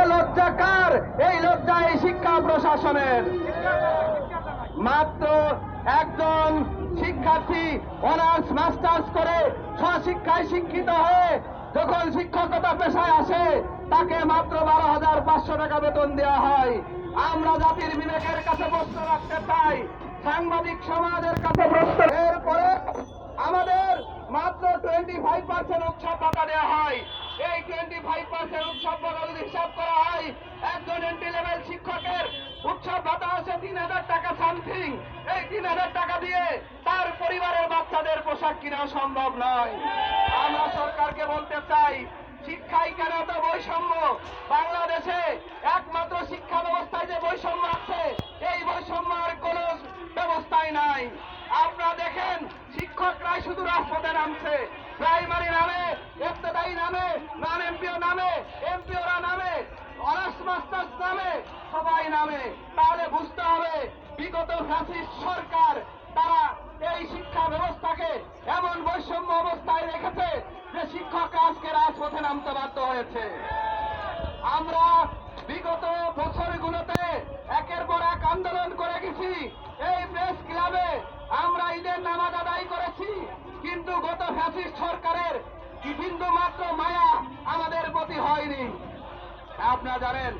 এ লজ্জা কার? এই লজ্জা এই শিক্ষা প্রশাসনের। মাত্র একজন শিক্ষার্থী অনার্স, মাস্টার্স করে স্বশিক্ষায় শিক্ষিত হয়ে যখন শিক্ষকতা পেশায় আসে, তাকে মাত্র বারো হাজার পাঁচশো টাকা বেতন দেওয়া হয়। আমরা জাতির বিবেকের কাছে প্রশ্ন রাখতে চাই, সাংবাদিক সমাজের কাছে প্রশ্ন। এরপরে আমাদের মাত্র টোয়েন্টি ফাইভ পার্সেন্ট উৎসব ভাতা দেওয়া হয়। তিন হাজার টাকা সামথিং এই তিন হাজার টাকা দিয়ে তার পরিবারের বাচ্চাদের পোশাক কিনা সম্ভব নয়। আমরা সরকারকে বলতে চাই শিক্ষায় কেন এত বৈষম্য? বাংলাদেশে একমাত্র শিক্ষা ব্যবস্থায় যে বৈষম্য আছে, এই বৈষম্য আর কোন ব্যবস্থাই নাই। আপনারা দেখেন শিক্ষকরাই শুধু রাজপথে নামছে। প্রাইমারি নামে ইবতদায়ী নামে নন এমপিও নামে এমপিওরা নামে, অনার্স, মাস্টার্স নামে, সবাই নামে। তাহলে বুঝতে হবে। বিগত ফ্যাসিস্ট সরকার, তারা এই শিক্ষা ব্যবস্থাকে এমন বৈষম্য অবস্থায় রেখেছে যে শিক্ষকরা আজকে রাজপথে নামতে বাধ্য হয়েছে। আমরা বিগত বছরগুলোতে একের পর এক আন্দোলন করে গেছি। এই প্রেস ক্লাবে আমরা ঈদের নামাজ আদায় করেছি। কিন্তু গত ফ্যাসিস্ট সরকারের বিন্দু মাত্র মায়া আমাদের প্রতি হয়নি। আপনারা জানেন